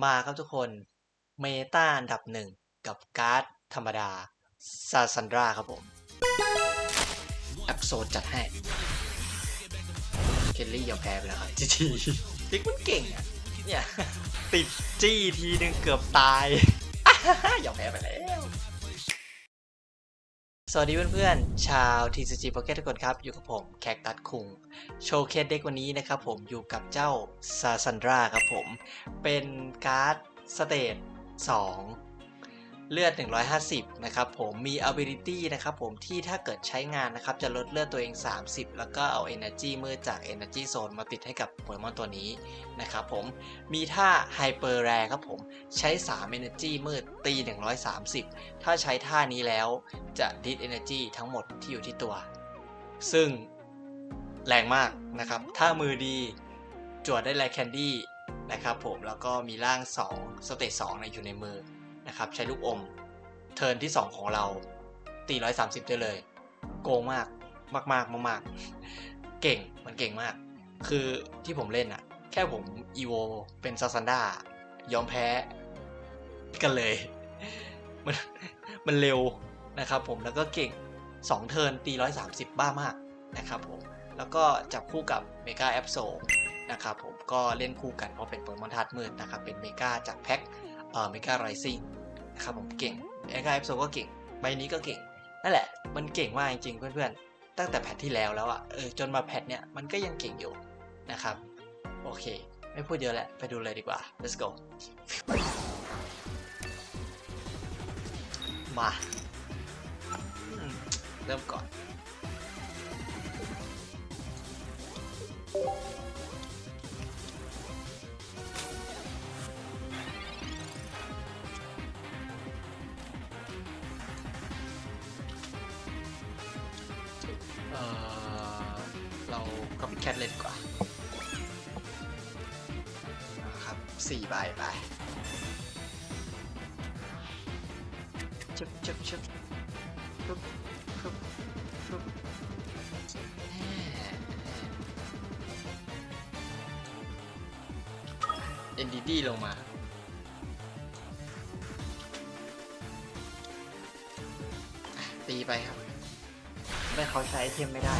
มาครับทุกคน เมตาอันดับหนึ่งกับการ์ดธรรมดา ซาซันดราครับผมแอปโซดจัดให้ เคลลี่ยอมแพ้ไปแล้วครับจีจีติ๊กมันเก่งอะ เนี่ย ติดจี้ทีนึงเกือบตายยอมแพ้ไปแล้ว สวัสดีเพื่อนๆ ชาว TCG Pocket ทุกคนครับ อยู่กับผมแขกตัดคุง โชว์เคสเด็กวันนี้นะครับผมอยู่กับเจ้าซาซันดราครับผม เป็นการ์ดสเตจ2 เลือด 150 นะครับผมมี ability นะครับผมที่ถ้าเกิดใช้งานนะครับ จะลดเลือดตัวเอง 30 แล้วก็เอา energy มืดจาก energy zone มาติดให้กับโปเกมอนตัวนี้นะครับผมมีท่า hyper rare ครับผมใช้ 3 energy มืดตี 130 ถ้าใช้ท่านี้แล้วจะดิส energy ทั้งหมดที่อยู่ที่ตัว ซึ่งแรงมากนะครับ ถ้ามือดีจวดได้แลแคนดี้นะครับผมแล้วก็มีร่าง 2 สเตจ2ในอยู่ในมือ นะครับ ใช้ลูกอม เทิร์นที่ 2 ของเราตี130 ได้เลย โกงมากมากมากมากเก่งมันเก่งมาก คือที่ผมเล่นอะแค่ผมอีโวเป็นซาซันดายอมแพ้กันเลย มันมันเร็วนะครับผมแล้วก็เก่ง 2 เทิร์นตี130 บ้ามากนะครับผมแล้วก็จับคู่กับเมกาแอปโซนะครับผมก็เล่นคู่กันเพราะเป็นโปเกมอนธาตุมืดนะครับ เป็นเมกาจากแพ็คเอ่อเมกาไรซิ่ง ครับผมเก่งเมกาแอปโซก็เก่ง ใบนี้ก็เก่ง นั่นแหละ มันเก่งมากจริงๆเพื่อนๆ ตั้งแต่แพทที่แล้วแล้วอะเออจนมาแพทเนี้ยมันก็ยังเก่งอยู่นะครับ โอเค ไม่พูดเยอะแหละ ไปดูเลยดีกว่า let's go มาเริ่มก่อน แคทเลยดีกว่าครับสี่ใบไปชึบชึบชึบชึบชึบชึบเอ็นดีดีลงมาตีไปครับ ไม่เขาใช้เทมไม่ได้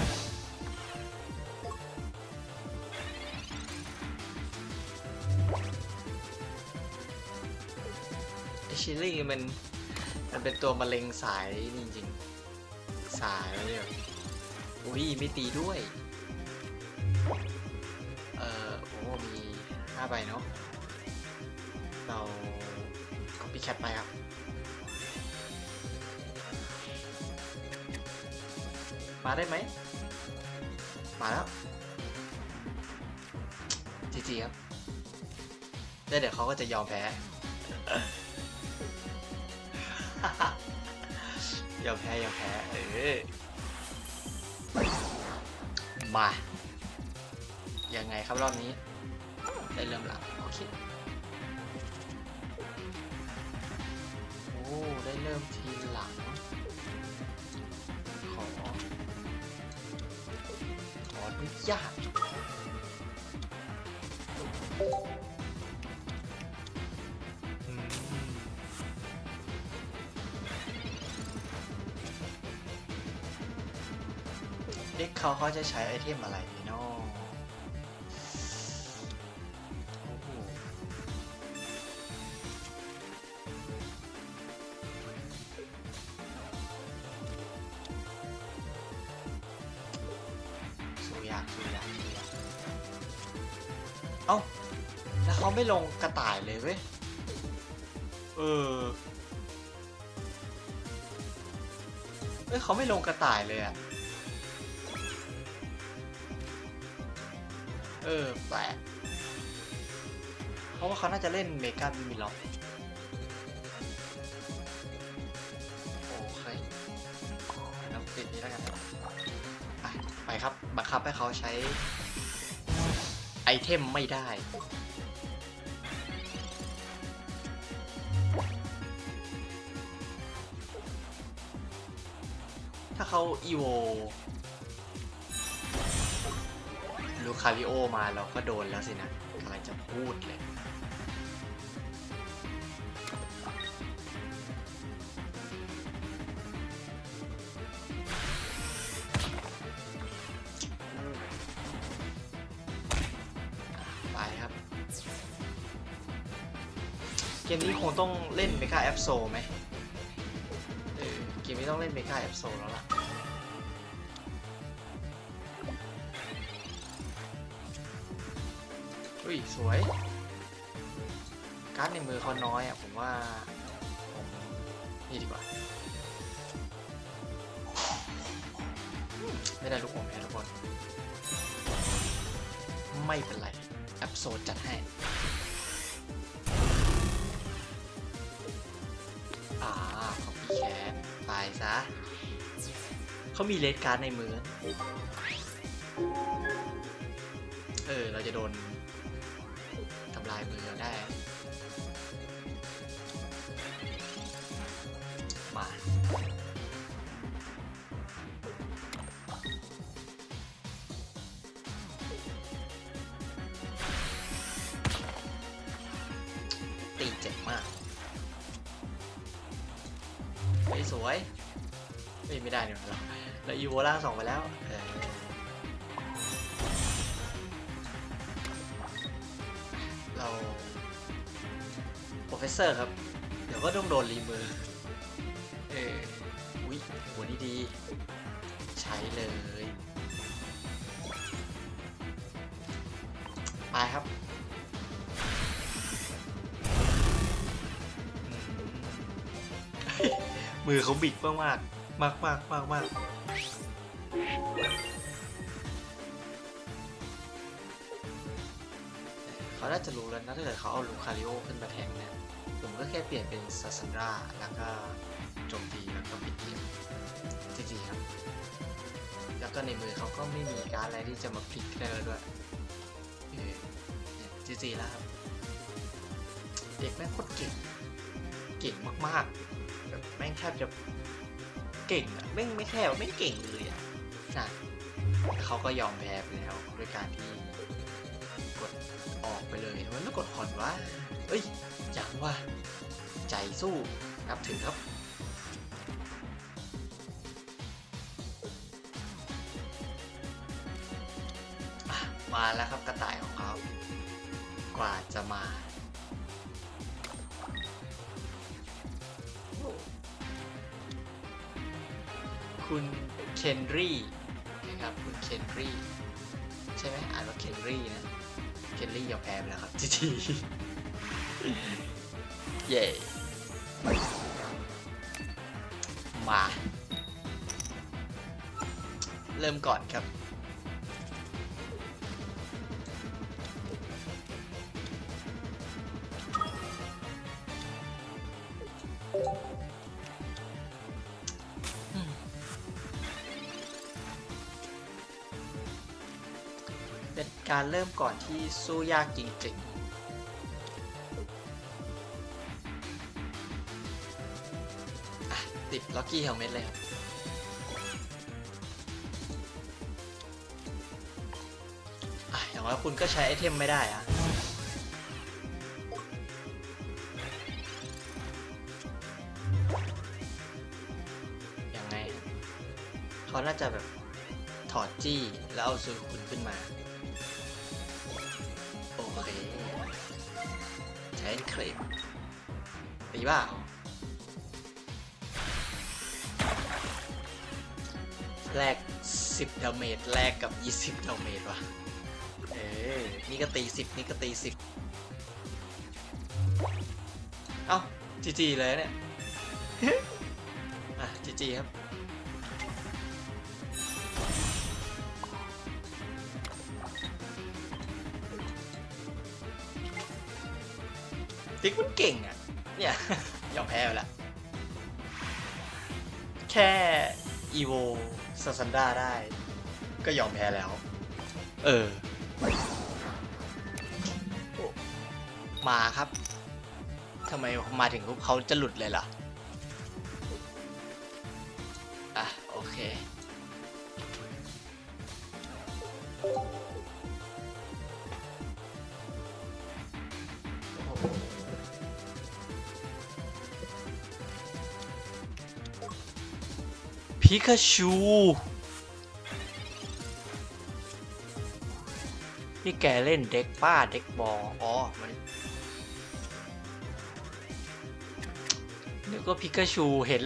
ชิลลี่มันมันเป็นตัวมะเร็งสายจริงๆ สายแล้วเนี่ยอุ้ยไม่ตีด้วย เอ่อโอ้มีห้าใบเนาะ เราก็ปีแคปไปครับมาได้ไหม มาแล้วจีจีครับแล้วเดี๋ยวเขาก็จะยอมแพ้ ยอมแพ้ยอมแพ้เออมายังไงครับรอบนี้ ได้เริ่มหลังโอเคโอ้ได้เริ่มทีหลังขอขออนุญาต เด็กเขาเขาจะใช้ไอเทมอะไรดีเนาะโอ้โหสู้ยากสู้ยากสู้ยากเอ้า แล้วเขาไม่ลงกระต่ายเลยเว้ย เออเอ้ยเขาไม่ลงกระต่ายเลยอะ เออแปลกเพราะว่าเขาน่าจะเล่นเมกาบิมิล็อกโอเคน้ำติดนี้แล้วกันไปครับบังคับให้เขาใช้ ไอเทมไม่ได้ถ้าเขาอีโว ลูคาริโอมาเราก็โดนแล้วสินะอะไรจะพูดเลย ไปครับ เกมนี้คงต้องเล่นเมกาแอปโซไหมเกมนี้ต้องเล่นเมกาแอปโซแล้วล่ะ อุ้ยสวย การ์ดในมือเขาน้อยอะผมว่าผมนี่ดีกว่า ไม่ได้ลูกผมแพ้ทุกคน ไม่เป็นไรแอปโซจัดให้อ่าเขามีแขนตายซะเขามีเลดการ์ดในมือ เออ เราจะโดน มือเราได้ มา ตีเจ็บมากเฮ้ยสวย ไม่ได้เนี่ยเราเราอีโวล่าสองไปแล้ว เฟสเซอร์ครับ เดี๋ยวก็ต้องโดนรีมือ เอออุ้ยหัวนี่ดี ใช้เลย ไปครับ มือเขาบิดมากมากมากมากมากมากเขาน่าจะรู้แล้วนะถ้าเกิดเขาเอาลูคาริโอขึ้นมาแทงเนี่ย ผมก็แค่เปลี่ยนเป็นซาซันราแล้วก็โจมตีแล้วก็ปิดเกมจริงๆครับ แล้วก็ในมือเขาก็ไม่มีการอะไรที่จะมาพลิกได้แล้วด้วยเออเดียจริงๆแล้วครับ เด็กแม่งโคตรเก่ง เก่งมากๆแบบแม่งแทบจะเก่งอะแม่งไม่แทบไม่เก่งเลยอะนะแต่เขาก็ยอมแพ้ไปแล้วด้วยการที่กดออกไปเลยทำไมไม่กดผ่อนวะเอ้ย อย่างว่าใจสู้นับถือครับ มาแล้วครับกระต่ายของเขา กว่าจะมาคุณเคนรี่นะครับคุณเคนรี่ใช่ไหมอ่านว่าเคนรี่นะ เคนรี่ยอมแพ้ไปแล้วครับจีจี เย่มา เริ่มก่อนครับ เป็นการเริ่มก่อนที่สู้ยากจริงๆ ล็อกกี้เฮลเมตเลยครับอย่างว่าคุณก็ใช้ไอเทมไม่ได้อะยังไง เขาน่าจะแบบถอดจี้แล้วเอาซูคุณขึ้นมาโอเคใช้เคลมตีบ้า แลก10ดาเมจแลกกับ 20ดาเมจว่ะ เออ นี่ก็ตี 10 นี่ก็ตี 10 เอ้าจีจีเลยเนี่ย อะจีจีครับ ติ๊กมันเก่งอะ เนี่ยยอมแพ้ไปแล้วแค่อีโว ซาซันดาได้ ก็ยอมแพ้แล้ว เออ มาครับทำไมมาถึงปุ๊บเขาจะหลุดเลยล่ะอะ โอเค พิกาชูนี่แกเล่นเด็กป้าเด็กบออ๋อมันกว่าพิกาชูเห็น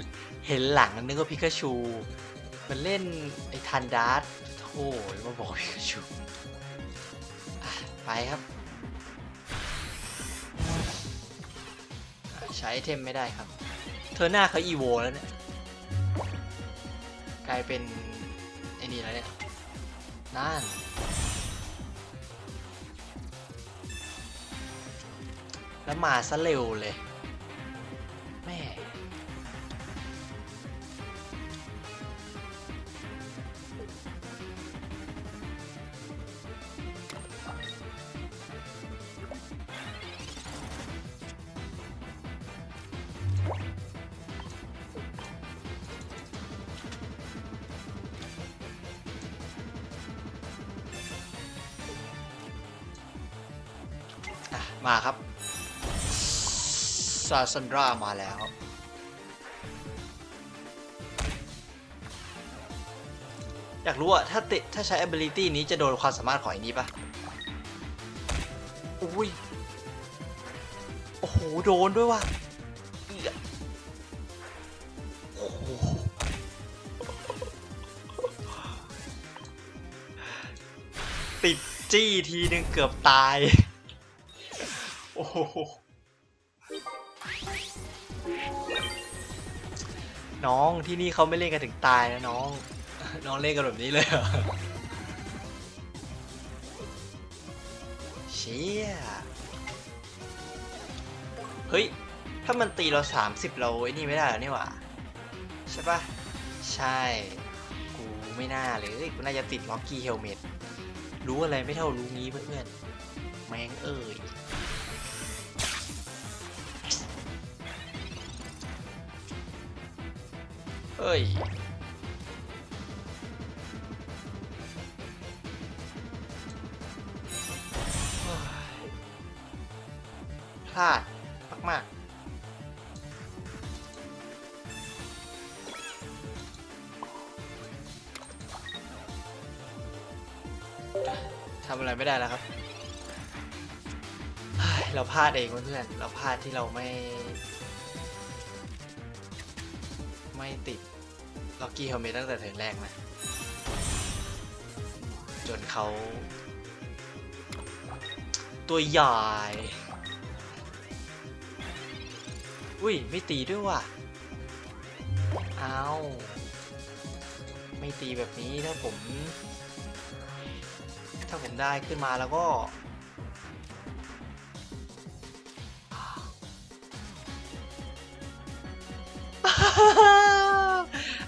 เห็นหลังนึกว่าพิกาชู มันเล่นไอ้ทันดาร์ตโถ่มาบอกพิกาชูไปครับ ใช้เทมไม่ได้ครับ เธอหน้าเขาอีโวแล้วเนี่ย กลายเป็นไอ้นี่แล้วเนี่ยนั่นแล้วมาซะเร็วเลย มาครับซาซันดรามาแล้ว อยากรู้อะถ้าติถ้าใช้ ability นี้จะโดนความสามารถของไอ้นี้ปะอุ้ย โอ้โห โดนด้วยว่ะโอ้โหติดจี้ทีนึงเกือบตาย น้องที่นี่เขาไม่เล่นกันถึงตายนะน้อง น้องเล่นกันแบบนี้เลยเหรอเชี่ยเฮ้ย ถ้ามันตีเรา 30 เราไอ้นี่ไม่ได้หรอนี่หว่าใช่ปะใช่ กูไม่น่าเลย กูน่าจะติดล็อกกี้เฮลเมตรู้อะไรไม่เท่ารู้งี้เพื่อนๆแมงเอ่ย เฮ้ย พลาด มาก ๆ ทำอะไรไม่ได้แล้วครับ เราพลาดเองเพื่อนๆเราพลาดที่เราไม่ ไม่ติดล็อกกี้เฮลเมตตั้งแต่เทิร์นแรกนะ จนเขา ตัวใหญ่อุ้ย ไม่ตีด้วยว่ะเอาไม่ตีแบบนี้ถ้าผม ถ้าผมได้ขึ้นมาแล้วก็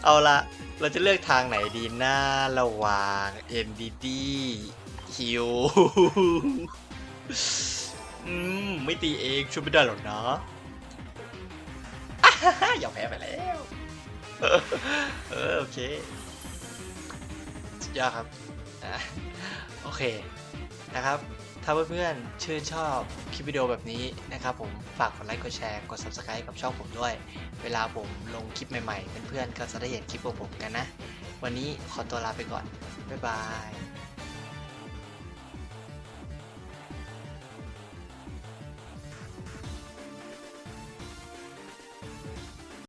เอาละเราจะเลือกทางไหนดีหนะระหว่าง MDD คิวอืม ไม่ตีเองช่วยไม่ได้หรอกนะยอมแพ้ไปแล้ว เออโอเคสุดยอดครับ โอเคนะครับ ถ้าเพื่อนๆชื่นชอบคลิปวิดีโอแบบนี้นะครับผมฝากกดไลค์กดแชร์กด subscribe กับช่องผมด้วย เวลาผมลงคลิปใหม่ๆเพื่อนๆก็จะได้เห็นคลิปของผมกันนะ วันนี้ขอตัวลาไปก่อน บ๊ายบาย